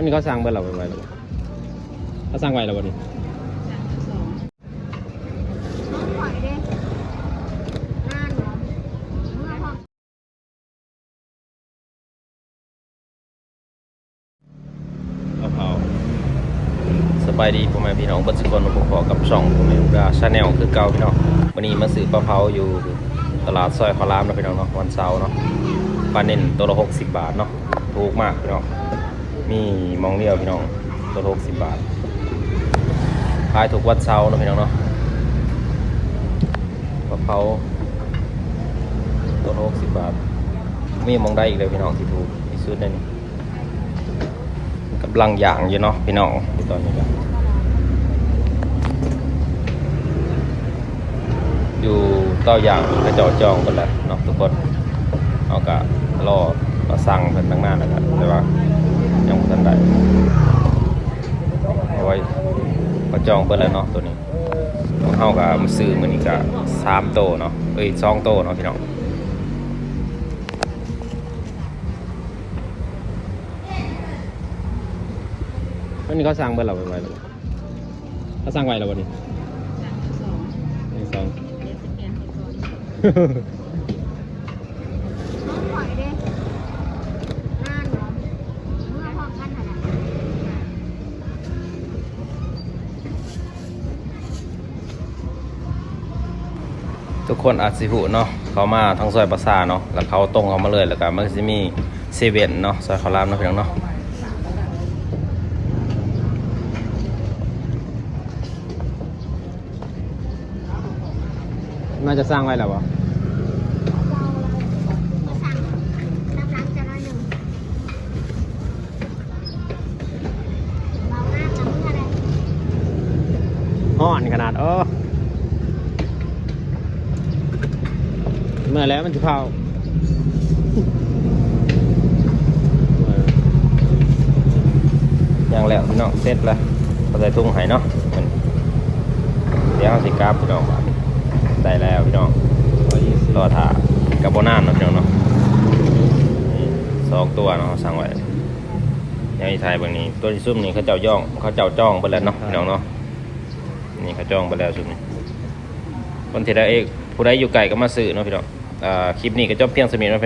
อันนี้เขาสั่งเบอร์เราไปไว้แล้วเขาสั่งไว้แล้ววันนี้มะพราสบายดีพ่อแม่พี่น้องบัดสุกคนมาพบกับช่องพ่อแม่ลูกดาชาแนลคือเก่าพี่น้องวันนี้มาซื้อปลาเผาอยู่ตลาดซอยขอรามนะพี่น้องเนาะวันเสาร์เนาะปลาเน่นตัวละหกสิบบาทเนาะถูกมากพี่น้อง มีมองเดียวพี่น้องตัวละหกสิบบาทขายถูกวันเสาเนาะพี่น้องเนาะปลาเผาตัวละหกสิบบาท มีมองได้อีกเลยพี่น้องที่ถูกที่สุดในนี้กำลังอย่างอยู่เนาะพี่น้องตอนนี้ก็อยู่เต้าอย่างกระจาะจองกันแหละเนาะทุกคนเอากะรอมาสั่งเพิ่นตั้งหน้านแล้วกันแต่ว่า ยังบ่ทันได้เอาไว้ก็จองเปิดแล้วเนาะตัวนี้ของเฮาก็มาซื้อมื้อนี้ก็3โตเนาะเอ้ย2โตเนาะพี่น้องวันนี้เขาสั่งเบอร์เราไปไว้แล้วบ่เขาสั่งไว้แล้ววันนี้หนึ่งสองน้ ทุกคนอาจสิหูเนาะเขามาทางซอยประสาเนาะแล้วเขาตรงเขามาเลยแล้วก็มันก็จะมีเซเว่นเนาะซอยเขาวรามเนาะพี่น้องเนาะน่าจะสร้างไว้แล้ววะมาสั่งรับหลังจะน้อยหนึ่งเบามากกับเมื่อไรห่อนขนาดเอ เมื่อแล้วมันจะเผาอย่างแล้วพี่น้องเสร็จแล้วก็ใส่ถุงให้เนาะเดี๋ยวเอาสิกราบพี่น้องได้แล้วพี่น้องรอถ่ากับโบนานเนาะพี่น้องเนาะสองตัวเนาะสั่งไว้ยังอีไทยบางนี้ตัวที่ซุ่มนี่เขาเจ้าย่องเขาเจ้าจ้องไปแล้วเนาะพี่น้องเนาะนี่เขาจ้องไปแล้วซุ่มนี่คนเที่ได้เอกผู้ใดอยู่ไกลก็มาซื้อเนาะพี่น้อง คลิปนี้ก็จบเพียงสมีเนาะ